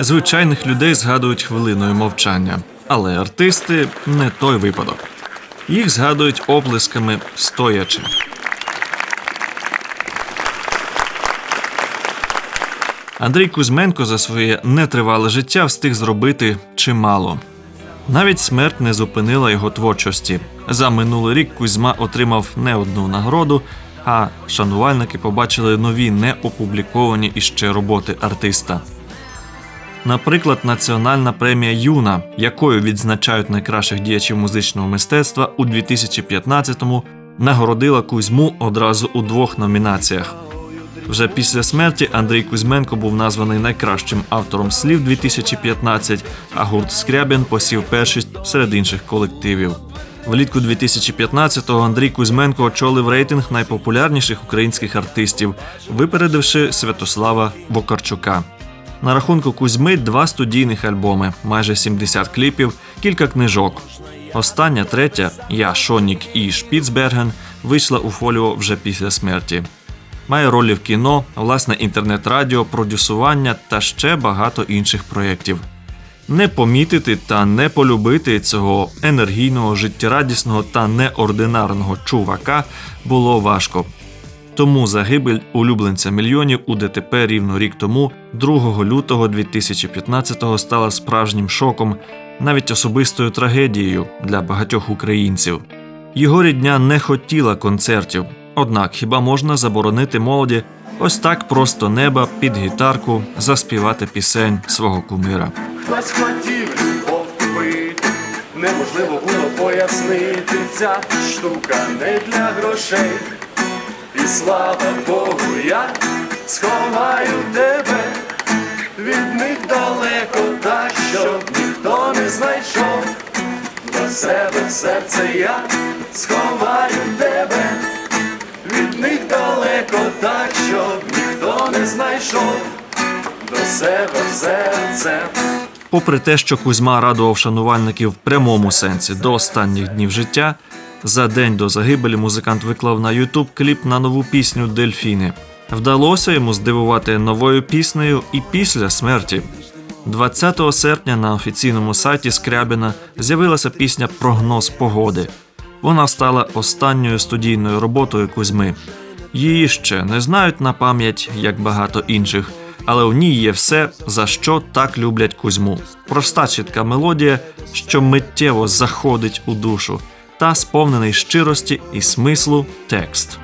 Звичайних людей згадують хвилиною мовчання, але артисти не той випадок. Їх згадують оплесками стоячи. Андрій Кузьменко за своє нетривале життя встиг зробити чимало. Навіть смерть не зупинила його творчості. За минулий рік Кузьма отримав не одну нагороду, а шанувальники побачили нові неопубліковані іще роботи артиста. Наприклад, національна премія Юна, якою відзначають найкращих діячів музичного мистецтва у 2015-му, нагородила Кузьму одразу у двох номінаціях. Вже після смерті Андрій Кузьменко був названий найкращим автором слів 2015, а гурт Скрябін посів першість серед інших колективів. Влітку 2015-го Андрій Кузьменко очолив рейтинг найпопулярніших українських артистів, випередивши Святослава Вокарчука. На рахунку Кузьми два студійних альбоми, майже 70 кліпів, кілька книжок. Остання третя Я Шонік і Шпіцберген вийшла у фоліо вже після смерті. Має ролі в кіно, власне інтернет-радіо, продюсування та ще багато інших проєктів. Не помітити та не полюбити цього енергійного, життєрадісного та неординарного чувака було важко. Тому загибель улюбленця мільйонів у ДТП рівно рік тому, 2 лютого 2015-го, стала справжнім шоком, навіть особистою трагедією для багатьох українців. Його рідня не хотіла концертів, однак хіба можна заборонити молоді ось так просто неба під гітарку заспівати пісень свого кумира. Хтось хотів любов неможливо було пояснити, ця штука не для грошей. Слава Богу, я сховаю тебе від них далеко, так щоб ніхто не знайшов. До себе серце я сховаю тебе, від них далеко, так щоб ніхто не знайшов. До себе серце. Попри те, що Кузьма радував шанувальників в прямому сенсі до останніх днів життя, за день до загибелі музикант виклав на Ютуб кліп на нову пісню Дельфіни. Вдалося йому здивувати новою піснею і після смерті. 20 серпня на офіційному сайті Скрябіна з'явилася пісня Прогноз погоди. Вона стала останньою студійною роботою Кузьми. Її ще не знають на пам'ять, як багато інших, але в ній є все, за що так люблять Кузьму. Проста чітка мелодія, що миттєво заходить у душу, та сповнений щирості і смислу текст.